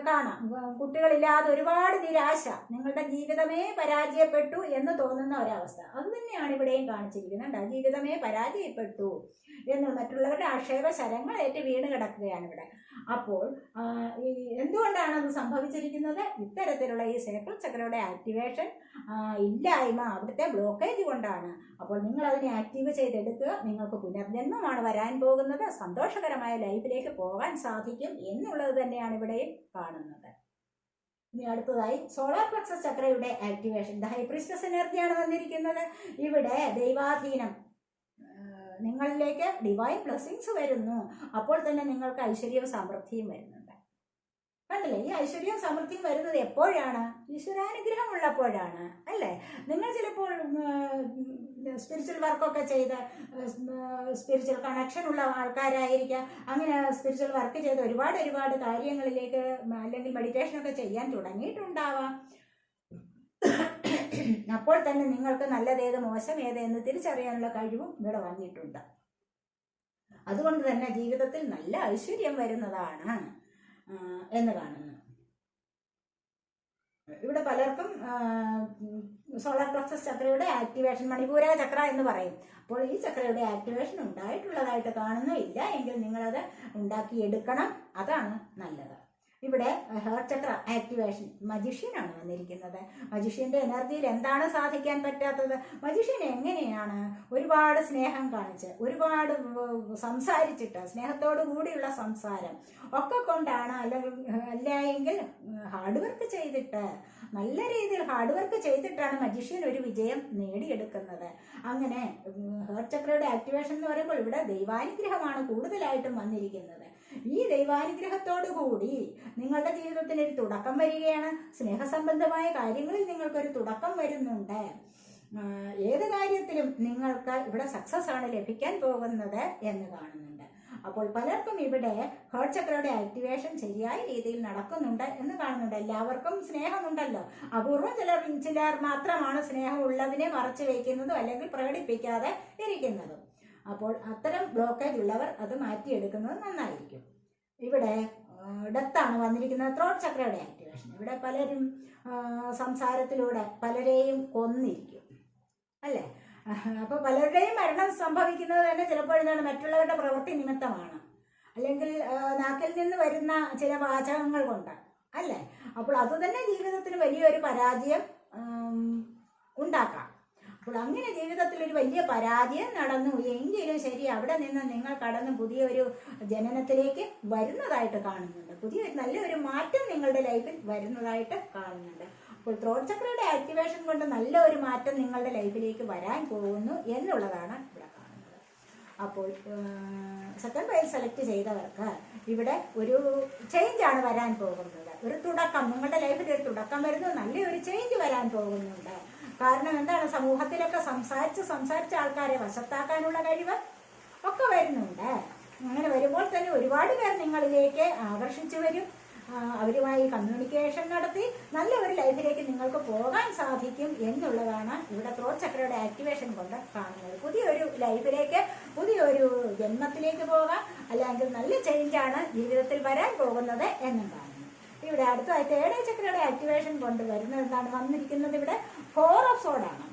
കാണാം. കുട്ടികളില്ലാതെ ഒരുപാട് നിരാശ. നിങ്ങളുടെ ജീവിതമേ പരാജയപ്പെട്ടു എന്ന് തോന്നുന്ന ഒരവസ്ഥ. അത് തന്നെയാണ് ഇവിടെയും കാണിച്ചിരിക്കുന്നത്? ജീവിതമേ പരാജയപ്പെട്ടു. എന്ന് മറ്റുള്ളവരുടെ ആക്ഷേപ ശരങ്ങളേറ്റ് വീണ് കിടക്കുകയാണ് ഇവിടെ അപ്പോൾ എന്തുകൊണ്ടാണ് അത് സംഭവിച്ചിരിക്കുന്നത്? ഇത്തരത്തിലുള്ള ഈ സൈക്കിൾ ചക്രയുടെ ആക്ടിവേഷൻ ഇല്ലായ്മ അവിടുത്തെ ബ്ലോക്കേജ് കൊണ്ടാണ്. അപ്പോൾ നിങ്ങൾ അതിനെ ആക്റ്റീവ് ചെയ്തെടുക്കുക നിങ്ങൾക്ക് പുനർജന്മമാണ് വരാൻ പോകുന്നത് സന്തോഷകരമായ ലൈഫിലേക്ക് പോകാൻ സാധിക്കും എന്നുള്ളത് തന്നെയാണ് ഇവിടെയും കാണുന്നത്. ഇനി അടുത്തതായി സോളാർ പ്ലക്സസ് ചക്രയുടെ ആക്ടിവേഷൻ. ദ ഹൈപ്രിസ്റ്റസ് എനർജിയാണ് വന്നിരിക്കുന്നത്. ഇവിടെ ദൈവാധീനം നിങ്ങളിലേക്ക് ഡിവൈൻ ബ്ലെസ്സിങ്സ് വരുന്നു. അപ്പോൾ തന്നെ നിങ്ങൾക്ക് ഐശ്വര്യവും സമൃദ്ധിയും വരുന്നുണ്ട്. കണ്ടില്ലേ? ഈ ഐശ്വര്യവും സമൃദ്ധിയും വരുന്നത് എപ്പോഴാണ്? ഈശ്വരാനുഗ്രഹം ഉള്ളപ്പോഴാണ് അല്ലേ? നിങ്ങൾ ചിലപ്പോൾ സ്പിരിച്വൽ വർക്കൊക്കെ ചെയ്ത് സ്പിരിച്വൽ കണക്ഷൻ ഉള്ള ആൾക്കാരായിരിക്കാം. അങ്ങനെ സ്പിരിച്വൽ വർക്ക് ചെയ്ത് ഒരുപാട് ഒരുപാട് കാര്യങ്ങളിലേക്ക് അല്ലെങ്കിൽ മെഡിറ്റേഷനൊക്കെ ചെയ്യാൻ തുടങ്ങിയിട്ടുണ്ടാവാം. അപ്പോൾ തന്നെ നിങ്ങൾക്ക് നല്ലതേത് മോശം ഏതെന്ന് തിരിച്ചറിയാനുള്ള കഴിവും ഇവിടെ വന്നിട്ടുണ്ട്. അതുകൊണ്ട് തന്നെ ജീവിതത്തിൽ നല്ല ഐശ്വര്യം വരുന്നതാണ് എന്ന് കാണുന്നു. ഇവിടെ പലർക്കും സോളാർ പ്ലക്സസ് ചക്രയുടെ ആക്ടിവേഷൻ മണിപൂര ചക്ര എന്ന് പറയും. അപ്പോൾ ഈ ചക്രയുടെ ആക്ടിവേഷൻ ഉണ്ടായിട്ടുള്ളതായിട്ട് കാണുന്നു ഇല്ല എങ്കിൽ നിങ്ങളത് ഉണ്ടാക്കിയെടുക്കണം. അതാണ് നല്ലത്. ഇവിടെ ഹെയർ ചക്ര ആക്ടിവേഷൻ മജിഷ്യനാണ് വന്നിരിക്കുന്നത്. മജിഷ്യന്റെ എനർജിയിൽ എന്താണ് സാധിക്കാൻ പറ്റാത്തത്? മജിഷ്യൻ എങ്ങനെയാണ് ഒരുപാട് സ്നേഹം കാണിച്ച് ഒരുപാട് സംസാരിച്ചിട്ട് സ്നേഹത്തോടു കൂടിയുള്ള സംസാരം ഒക്കെ കൊണ്ടാണ് അല്ലെങ്കിൽ അല്ല എങ്കിൽ ഹാർഡ് വർക്ക് ചെയ്തിട്ട് നല്ല രീതിയിൽ ഹാർഡ് വർക്ക് ചെയ്തിട്ടാണ് മജിഷ്യൻ ഒരു വിജയം നേടിയെടുക്കുന്നത്. അങ്ങനെ ഹെയർ ചക്രയുടെ ആക്ടിവേഷൻ എന്ന് പറയുമ്പോൾ ഇവിടെ ദൈവാനുഗ്രഹമാണ് കൂടുതലായിട്ടും വന്നിരിക്കുന്നത്. ഈ ദൈവാനുഗ്രഹത്തോടുകൂടി നിങ്ങളുടെ ജീവിതത്തിന് ഒരു തുടക്കം വരികയാണ്. സ്നേഹസംബന്ധമായ കാര്യങ്ങളിൽ നിങ്ങൾക്കൊരു തുടക്കം വരുന്നുണ്ട്. ഏത് കാര്യത്തിലും നിങ്ങൾക്ക് ഇവിടെ സക്സസ് ആണ് ലഭിക്കാൻ പോകുന്നത് എന്ന് കാണുന്നുണ്ട്. അപ്പോൾ പലർക്കും ഇവിടെ ഹേർട്ട് ചക്രയുടെ ആക്ടിവേഷൻ ശരിയായ രീതിയിൽ നടക്കുന്നുണ്ട് എന്ന് കാണുന്നുണ്ട്. എല്ലാവർക്കും സ്നേഹമുണ്ടല്ലോ. അപൂർവം ചിലർ ചിലർ മാത്രമാണ് സ്നേഹം ഉള്ളതിനെ മറച്ചു വയ്ക്കുന്നതും അല്ലെങ്കിൽ പ്രകടിപ്പിക്കാതെ ഇരിക്കുന്നതും. അപ്പോൾ അത്തരം ബ്ലോക്കേജ് ഉള്ളവർ അത് മാറ്റിയെടുക്കുന്നത് നന്നായിരിക്കും. ഇവിടെ ഡെത്താണ് വന്നിരിക്കുന്നത് ത്രോട്ട് ചക്രയുടെ ആക്ടിവേഷൻ ഇവിടെ പലരും സംസാരത്തിലൂടെ പലരെയും കൊന്നിരിക്കും. അല്ലേ? അപ്പോൾ പലരുടെയും മരണം സംഭവിക്കുന്നത് തന്നെ ചിലപ്പോൾ എന്താണ് മറ്റുള്ളവരുടെ പ്രവൃത്തി നിമിത്തമാണ്. അല്ലെങ്കിൽ നാക്കിൽ നിന്ന് വരുന്ന ചില വാചകങ്ങൾ കൊണ്ട് അല്ലേ? അപ്പോൾ അതുതന്നെ ജീവിതത്തിന് വലിയൊരു പരാജയം ഉണ്ടാക്കാം. അപ്പോൾ അങ്ങനെ ജീവിതത്തിൽ ഒരു വലിയ പരാജയം നടന്നു. എങ്കിലും ശരി അവിടെ നിന്ന് നിങ്ങൾ കടന്ന് പുതിയൊരു ജനനത്തിലേക്ക് വരുന്നതായിട്ട് കാണുന്നുണ്ട്. പുതിയ നല്ലൊരു മാറ്റം നിങ്ങളുടെ ലൈഫിൽ വരുന്നതായിട്ട് കാണുന്നുണ്ട്. അപ്പോൾ ത്രോട്ട് ചക്രയുടെ ആക്ടിവേഷൻ കൊണ്ട് നല്ല ഒരു മാറ്റം നിങ്ങളുടെ ലൈഫിലേക്ക് വരാൻ പോകുന്നു എന്നുള്ളതാണ് ഇവിടെ കാണുന്നത്. അപ്പോൾ സെക്കൻഡ് വയൽ സെലക്ട് ചെയ്തവർക്ക് ഇവിടെ ഒരു ചേഞ്ച് ആണ് വരാൻ പോകുന്നത്. ഒരു തുടക്കം നിങ്ങളുടെ ലൈഫിൽ ഒരു തുടക്കം വരുന്നു നല്ലൊരു ചേഞ്ച് വരാൻ പോകുന്നുണ്ട്. കാരണം എന്താണ്? സമൂഹത്തിലൊക്കെ സംസാരിച്ച് സംസാരിച്ച ആൾക്കാരെ വശത്താക്കാനുള്ള കഴിവ് ഒക്കെ വരുന്നുണ്ട്. അങ്ങനെ വരുമ്പോൾ തന്നെ ഒരുപാട് പേർ നിങ്ങളിലേക്ക് ആകർഷിച്ചു വരും. അവരുമായി കമ്മ്യൂണിക്കേഷൻ നടത്തി നല്ല ഒരു ലൈഫിലേക്ക് നിങ്ങൾക്ക് പോകാൻ സാധിക്കും എന്നുള്ളതാണ് ഇവിടെ ത്രോ ചക്രയുടെ ആക്ടിവേഷൻ കൊണ്ട് കാണുന്നത്. പുതിയൊരു ലൈഫിലേക്ക് പുതിയൊരു ജന്മത്തിലേക്ക് പോകാം. അല്ലെങ്കിൽ നല്ല ചേഞ്ചാണ് ജീവിതത്തിൽ വരാൻ പോകുന്നത് എന്നും കാണുന്നു ഇവിടെ അടുത്തതായി ഏഴേ ചക്രയുടെ ആക്ടിവേഷൻ കൊണ്ട് വരുന്നത് എന്താണ്? വന്നിരിക്കുന്നത് ഇവിടെ ഫോർ ഓഫ് സോഡാണ്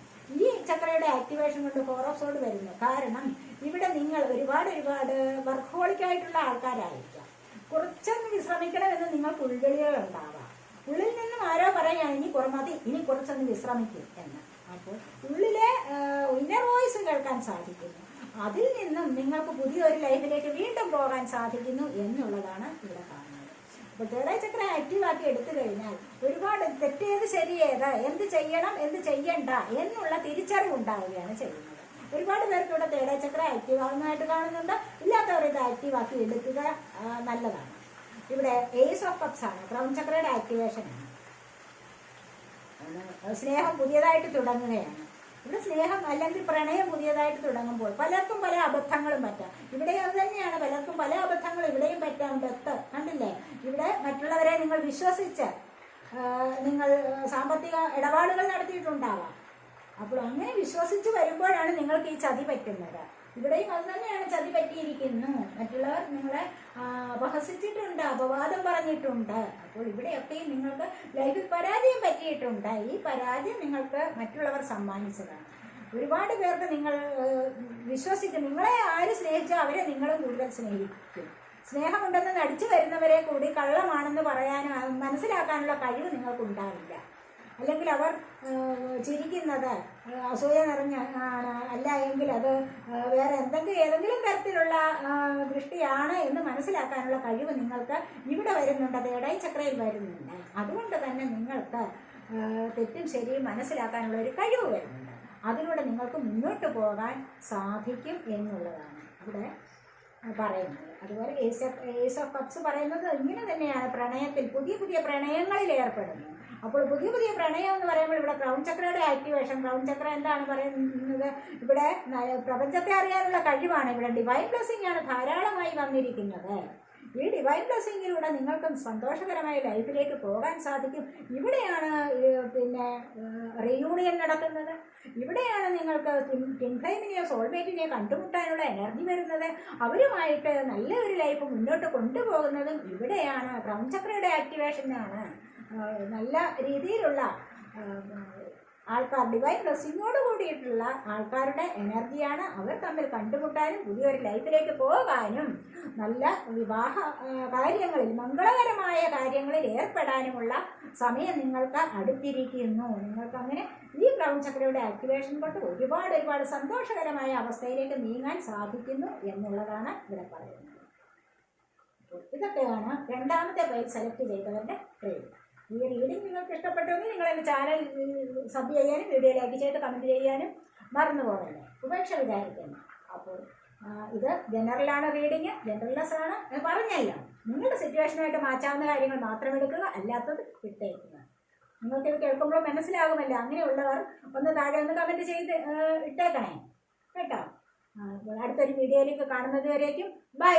ഈ ചക്രയുടെ ആക്ടിവേഷൻ കൊണ്ട് ഫോർ ഓഫ് സോഡ് വരുന്നു. കാരണം ഇവിടെ നിങ്ങൾ ഒരുപാട് ഒരുപാട് വർക്കോളിക്കായിട്ടുള്ള ആൾക്കാരായിരിക്കാം. കുറച്ചൊന്ന് വിശ്രമിക്കണമെന്ന് നിങ്ങൾക്ക് ഉൾവിളികൾ ഉണ്ടാവാം. ഉള്ളിൽ നിന്നും ആരോ പറയാം ഇനി കുറ മതി ഇനി കുറച്ചൊന്ന് വിശ്രമിക്കും എന്ന്. അപ്പോൾ ഉള്ളിലെ ഇന്നർ വോയിസ് കേൾക്കാൻ സാധിക്കുന്നു. അതിൽ നിന്നും നിങ്ങൾക്ക് പുതിയൊരു ലൈഫിലേക്ക് വീണ്ടും പോകാൻ സാധിക്കുന്നു എന്നുള്ളതാണ് ഇവിടെ കാണുന്നത്. തേടായ ചക്ര ആക്റ്റീവ് എടുത്തു കഴിഞ്ഞാൽ ഒരുപാട് തെറ്റേത് ശരിയേത് എന്ത് ചെയ്യണം എന്ത് ചെയ്യണ്ട എന്നുള്ള തിരിച്ചറിവ് ഉണ്ടാവുകയാണ് ചെയ്യുന്നത്. ഒരുപാട് പേർക്ക് ഇവിടെ തേടായ ചക്ര ആക്റ്റീവ് ആവുന്നതായിട്ട് കാണുന്നുണ്ട്. ഇല്ലാത്തവർ ഇത് ആക്റ്റീവാക്കി എടുക്കുക നല്ലതാണ്. ഇവിടെ ഏസ് ഓഫ് കപ്സ് ആണ് ക്രൗൺ ചക്രയുടെ ആക്ടിവേഷൻ ആണ്. സ്നേഹം പുതിയതായിട്ട് തുടങ്ങുകയാണ്. ഇവിടെ സ്നേഹം അല്ലെങ്കിൽ പ്രണയം പുതിയതായിട്ട് തുടങ്ങുമ്പോൾ പലർക്കും പല അബദ്ധങ്ങളും പറ്റാം. ഇവിടെ അത് തന്നെയാണ്. പലർക്കും പല അബദ്ധങ്ങളും ഇവിടെയും പറ്റാം ഡെത്ത് കണ്ടില്ലേ? ഇവിടെ മറ്റുള്ളവരെ നിങ്ങൾ വിശ്വസിച്ച് നിങ്ങൾ സാമ്പത്തിക ഇടപാടുകൾ നടത്തിയിട്ടുണ്ടാവാം. അപ്പോൾ അങ്ങനെ വിശ്വസിച്ച് വരുമ്പോഴാണ് നിങ്ങൾക്ക് ഈ ചതി പറ്റുന്നത്. ഇവിടെയും അത് തന്നെയാണ് ചതി പറ്റിയിരിക്കുന്നു. മറ്റുള്ളവർ നിങ്ങളെ അപഹസിച്ചിട്ടുണ്ട് അപവാദം പറഞ്ഞിട്ടുണ്ട്. അപ്പോൾ ഇവിടെയൊക്കെയും നിങ്ങൾക്ക് ലൈഫിൽ പരാജയം പറ്റിയിട്ടുണ്ട്. ഈ പരാജയം നിങ്ങൾക്ക് മറ്റുള്ളവർ സമ്മാനിച്ചതാണ്. ഒരുപാട് പേർക്ക് നിങ്ങൾ വിശ്വസിക്കും. നിങ്ങളെ ആര് സ്നേഹിച്ചോ അവരെ നിങ്ങളും കൂടുതൽ സ്നേഹിക്കും. സ്നേഹമുണ്ടെന്ന് നടിച്ചു വരുന്നവരെ കൂടി കള്ളമാണെന്ന് പറയാനും മനസ്സിലാക്കാനുള്ള കഴിവ് നിങ്ങൾക്കുണ്ടാവില്ല. അല്ലെങ്കിൽ അവർ ചിരിക്കുന്നത് അസൂയ നിറഞ്ഞ അല്ല എങ്കിൽ അത് വേറെ എന്തെങ്കിലും ഏതെങ്കിലും തരത്തിലുള്ള ദൃഷ്ടിയാണ് എന്ന് മനസ്സിലാക്കാനുള്ള കഴിവ് നിങ്ങൾക്ക് ഇവിടെ വരുന്നുണ്ട്. അത് ഇടയ ചക്രയിൽ വരുന്നുണ്ട്. അതുകൊണ്ട് തന്നെ നിങ്ങൾക്ക് തെറ്റും ശരിയും മനസ്സിലാക്കാനുള്ള ഒരു കഴിവ് വരുന്നുണ്ട്. അതിലൂടെ നിങ്ങൾക്ക് മുന്നോട്ട് പോകാൻ സാധിക്കും എന്നുള്ളതാണ് ഇവിടെ പറയുന്നത്. അതുപോലെ ace of ace of cups പറയുന്നത് ഇങ്ങനെ തന്നെയാണ്. പ്രണയത്തിൽ പുതിയ പുതിയ പ്രണയങ്ങളിൽ ഏർപ്പെടുന്നു. അപ്പോൾ പുതിയ പുതിയ പ്രണയം എന്ന് പറയുമ്പോൾ ഇവിടെ ക്രൗൺ ചക്രയുടെ ആക്ടിവേഷൻ ക്രൗൺ ചക്ര എന്താണ് പറയുന്നത്? ഇവിടെ പ്രപഞ്ചത്തെ അറിയാനുള്ള കഴിവാണ് ഇവിടെ ഡിവൈൻ ബ്ലെസ്സിംഗ് ആണ് ധാരാളമായി വന്നിരിക്കുന്നത്. ഈ ഡിവൈൻ ബ്ലെസ്സിങ്ങിലൂടെ നിങ്ങൾക്കും സന്തോഷകരമായ ലൈഫിലേക്ക് പോകാൻ സാധിക്കും. ഇവിടെയാണ് പിന്നെ റീയൂണിയൻ നടക്കുന്നത്. ഇവിടെയാണ് നിങ്ങൾക്ക് ടിൻഫ്ലൈമിനെയോ സോൾമേറ്റിനെയോ കണ്ടുമുട്ടാനുള്ള എനർജി വരുന്നത്. അവരുമായിട്ട് നല്ല ഒരു ലൈഫ് മുന്നോട്ട് കൊണ്ടുപോകുന്നതും ഇവിടെയാണ്. ക്രൗൺ ചക്രയുടെ ആക്ടിവേഷനാണ് നല്ല രീതിയിലുള്ള ആൾക്കാർ ഡിവൈൻ ബ്ലെസ്സിങ്ങോട് കൂടിയിട്ടുള്ള ആൾക്കാരുടെ എനർജിയാണ് അവർ തമ്മിൽ കണ്ടുമുട്ടാനും പുതിയൊരു ലൈഫിലേക്ക് പോകാനും നല്ല വിവാഹ കാര്യങ്ങളിൽ മംഗളകരമായ കാര്യങ്ങളിൽ ഏർപ്പെടാനുമുള്ള സമയം നിങ്ങൾക്ക് അടുത്തിരിക്കുന്നു. നിങ്ങൾക്ക് അങ്ങനെ ഈ ക്ലൗൺ ചക്രയുടെ ആക്ടിവേഷൻ കൊണ്ട് ഒരുപാട് ഒരുപാട് സന്തോഷകരമായ അവസ്ഥയിലേക്ക് നീങ്ങാൻ സാധിക്കുന്നു എന്നുള്ളതാണ് ഇവിടെ പറയുന്നത്. ഇതൊക്കെയാണ് രണ്ടാമത്തെ പേര് സെലക്ട് ചെയ്തവരുടെ ട്രേഡ് ഈ റീഡിംഗ് നിങ്ങൾക്ക് ഇഷ്ടപ്പെട്ടെങ്കിൽ നിങ്ങൾ എന്റെ ചാനൽ സബ് ചെയ്യാനും വീഡിയോ ലൈക്ക് ചെയ്ത് കമന്റ് ചെയ്യാനും മറന്നു പോകല്ലേ ഉപേക്ഷ വിചാരിക്കുന്നു. അപ്പോൾ ഇത് ജനറലാണ് റീഡിങ് ജനറൽനെസ് ആണ് ഞാൻ പറഞ്ഞല്ലോ. നിങ്ങളുടെ സിറ്റുവേഷനായിട്ട് മാറ്റാവുന്ന കാര്യങ്ങൾ മാത്രം എടുക്കുക അല്ലാത്തത് വിട്ടേക്കുക. നിങ്ങൾക്ക് ഇത് കേൾക്കുമ്പോൾ മനസ്സിലാകുമല്ലോ അങ്ങനെയുള്ളവർ ഒന്ന് താഴെ ഒന്ന് കമന്റ് ചെയ്ത് ഇട്ടേക്കണേ. കേട്ടോ? അടുത്തൊരു വീഡിയോയിലേക്ക് കാണുന്നത് വരേക്കും. ബൈ